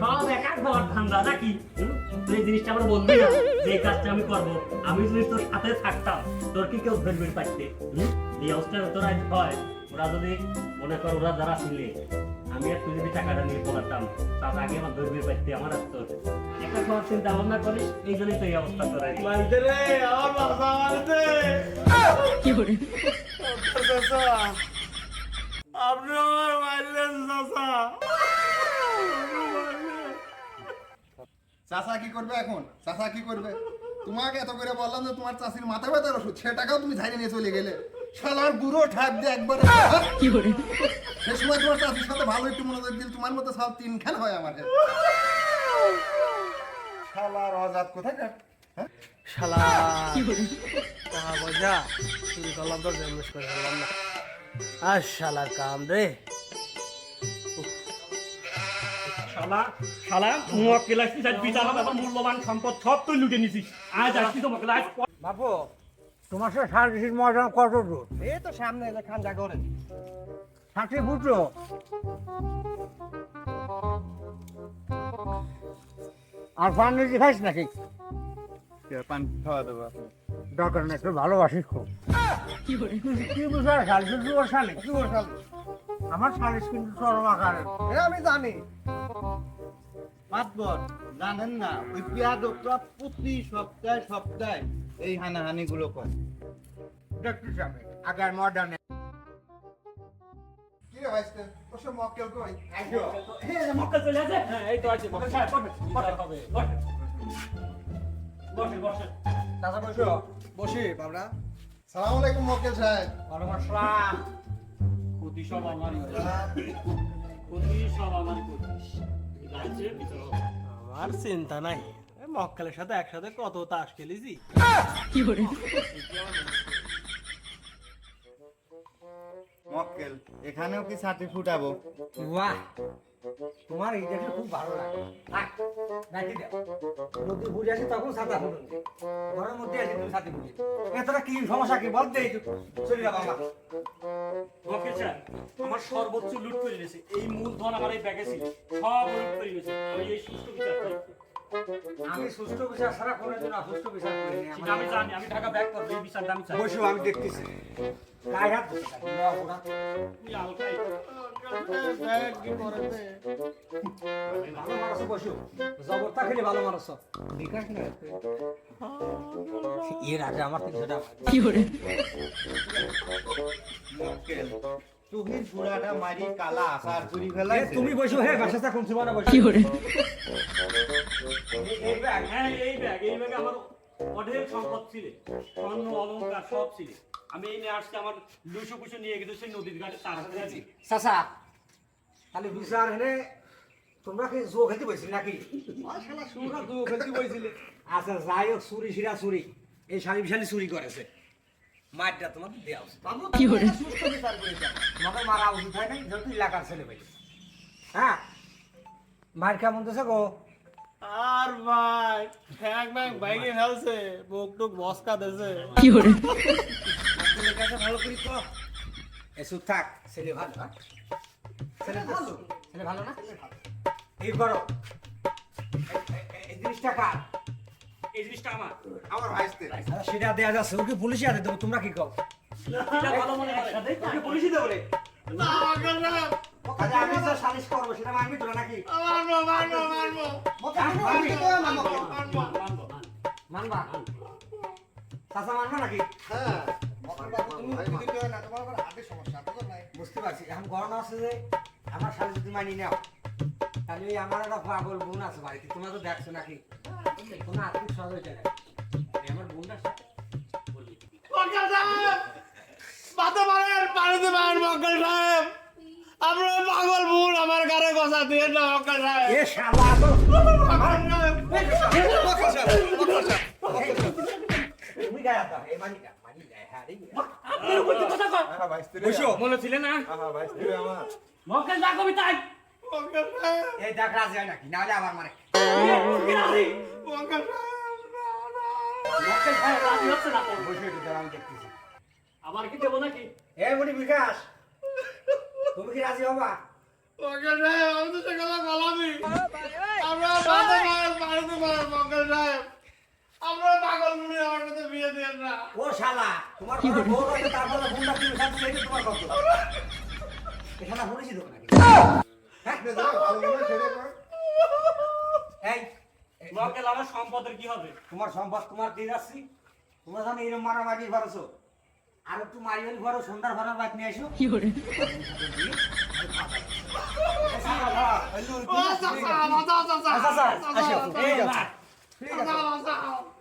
সব একার ঠান্ডা নাকি? এই জিনিসটা আমার বলবি না? যে কাজটা আমি করব। আমি যদি তোর সাথে থাকতাম, তোর কি কেউ ভেলবেট পাইতে? এই অবস্থায় তোরা হয়। ওরা যদি মনে কর ওরা যারা শুনলে আমি আর তুই টাকাটা নিয়ে পড়াতাম তার আগে আমার ধরবে পাইতে আমার আর তোর একটা চিন্তা ভাবনা করিস এই জন্যই তো এই অবস্থা তোরা মারতে রে আমার বাবা মারতে। চাচা আপনি আমার মারলেন চাচা। চাচা কি করবে এখন? চাচা কি করবে? তোমাকে এত করে বললাম যে তোমার চাষির মাথা ব্যথার ওষুধ সে টাকাও তুমি ঝাড়িয়ে নিয়ে চলে গেলে। শালার বুড়ো ঠাপ দিয়ে একবারে সে সময় তোমার চাষির সাথে ভালো একটু মনোযোগ দিল তোমার মতো সব তিনখান হয় আমার শালার অজাত কোথায় কাট হ্যাঁ? শালা টাকা পয়সা চুরি করলাম তো জন্মেশ করে ফেললাম না। আর শালার কাম রে। শালা শালা মুয়াক্কেল আসছিস আজ বিচার মূল্যবান সম্পদ সব তুই লুটে নিছিস। আজ তোমাকে তোমার সাথে সার্ভিসের ময়দান কত দূর? এই তো সামনে এলে খান যা করেন ষাটে ফুটো আর পান নিতে খাইস নাকি? পান খাওয়া দেবো দরকার নেই তুই ভালোবাসিস খুব। কি বুঝার সালিশ কি সালিশ কি সালিশ আমার সালিশ কিন্তু চরম আকারে আমি জানি। মাতবর জানেন না ওই পেয়াদকরা প্রতি সপ্তাহে সপ্তাহে এই হানাহানি গুলো করে দেখতে যাবে আগার মডার্নে কি রে ভাইস্তে তোর সব মক্কেল চলে আসে? হ্যাঁ এই তো আছে মক্কেল। সাহেব বসে বসে হবে? বসে বসে চাচা বসো। বসি। বাবরা। সালাম আলাইকুম মক্কেল সাহেব। ওয়ালাইকুম আসসালাম। ক্ষতি সব আমারই ক্ষতি সব আমারই আমার চিন্তা নাই। মক্কেলের সাথে একসাথে কত তাস খেলেছি। মক্কেল এখানেও কি ছাতি ফুটাবো? বাহ তোমার এই দেখে খুব ভালো লাগে দাও। নদী বুঝে আসি তখন ছাতা ফুটুন ঘরের মধ্যে আসি তুমি ছাতি ফুটি এতটা কি সমস্যা কি? বলতে এই চলে যাব আমার আমার সর্বোচ্চ লুট করে নিয়েছে। এই মূলধন আমার এই ব্যাগে ছিল। সব লুট করে নিয়েছে। আমি এই সুস্থ বিচার আমি সুষ্ঠু বিচার ছাড়া কোনোদিন অসুস্থ বিচার করিনি। আমি জানি আমি টাকা ব্যাক করব এই বিচারটা আমি চাই। বসো আমি দেখতেছি। গায়ে হাত দিতে না, ওরা। তুই আলকাই ভালো মারছো বসো। জবরটা খেলে ভালো মারছো বিকাশ না এর আগে আমার মক্কেল। তুহির বুড়াটা মারি কালা আসার এ, তুমি বসো হে বাসা থাকুন সুমানা বসো। এই ব্যাগ হ্যাঁ এই ব্যাগ এই ব্যাগে আমার অঢেল সম্পদ ছিল। স্বর্ণ অলংকার সব ছিল। আমি এই নিয়ে আসছি আমার দুশো কুশো নিয়ে গেছে সেই নদীর ঘাটে তার হাতে আছি। চাচা তাহলে বিচার হেনে তোমরা কি জো খেলতে বইছিল নাকি? শালা শুনরা জো খেলতে বইছিলে। আচ্ছা যাই হোক চুরি সিরা চুরি। এই শালি বিশালি চুরি করেছে। মারটা তোমাকে দেওয়া উচিত। বাবু, তুমি একটা সুস্থ বিচার করেছ। তোমাকে মারা উচিত হয় নাই যেহেতু এলাকার ছেলে ভাই হ্যাঁ? মার কেমন দিছে গো? আর ভাই ঠ্যাং ব্যাং বাইকে ফেলছে বুক টুক বসকা দেছে। ছেলের কাছে ভালো করি তো। এসু থাক ছেলে ভালো হ্যাঁ? ছেলে ভালো? ছেলে ভালো না? এই করো। এই- এই- এই জিনিসটা কার? এই জিনিসটা আমার। আমার ভাইস্তে। সেটা দেয়া যাচ্ছে ওকে পুলিশে আনে দেবো তোমরা কি কও? এটা ভালো মনে করে ওকে পুলিশে দেবো রে। না না। আমি তো সালিশ করব সেটা মানবি তোরা নাকি? মারবো মারবো মারবো মানবি তো মানবো। মানবো, মানবো। মানবা? চাচা মানবা নাকি? হ্যাঁ। তুমি না তোমার আবার সমস্যা তো নাই। বুঝতে পারছি। এখন গরম আছে যে আমার সাথে যদি মানি নাও। তাহলে আমার একটা পাগল বোন আছে বাড়িতে। তোমরা তো দেখছ নাকি? কোনো আর্থিক সহযোগিতা নেই আমার বোনটার সাথে পাগল বুন আমার গাড়ি বসা দিয়ে না মক্কেল সাহেব। হ্যাঁ বসো। মনে ছিল না? মক্কেল যা কবি তাই মক্কেল সাহেব এই দেখ রাজি হয় নাকি? নাহলে আবার তো। আবার কি দেবো নাকি? এ বুড়ি বিকাশ তুমি কি রাজি হবা? মঙ্গল সাহেব আমি তো সেগুলো বলামি আমরা বাদে মায়ের বাড়িতে মায়ের মঙ্গল সাহেব আমরা পাগল মুনি আমার বিয়ে দিয়ে না। ও শালা তোমার বউ তারপরে বুনটা তুমি সাথে তোমার কত এ শালা পরিচিত নাকি হ্যাঁ যেটা ভালো মনে হয় সেটাই কর। এই এই, মক্কেল আমার সম্পদের কি হবে তোমার সম্পদ তোমার দিয়ে যাচ্ছি তোমরা জানো এরকম মারামারি ভরসো আর একটু মারিবারি ভরো সন্ধ্যার ভাড়ার বাইক নিয়ে আসো কি করে আচ্ছা আচ্ছা আচ্ছা, আচ্ছা, আচ্ছা আচ্ছা আচ্ছা আচ্ছা না,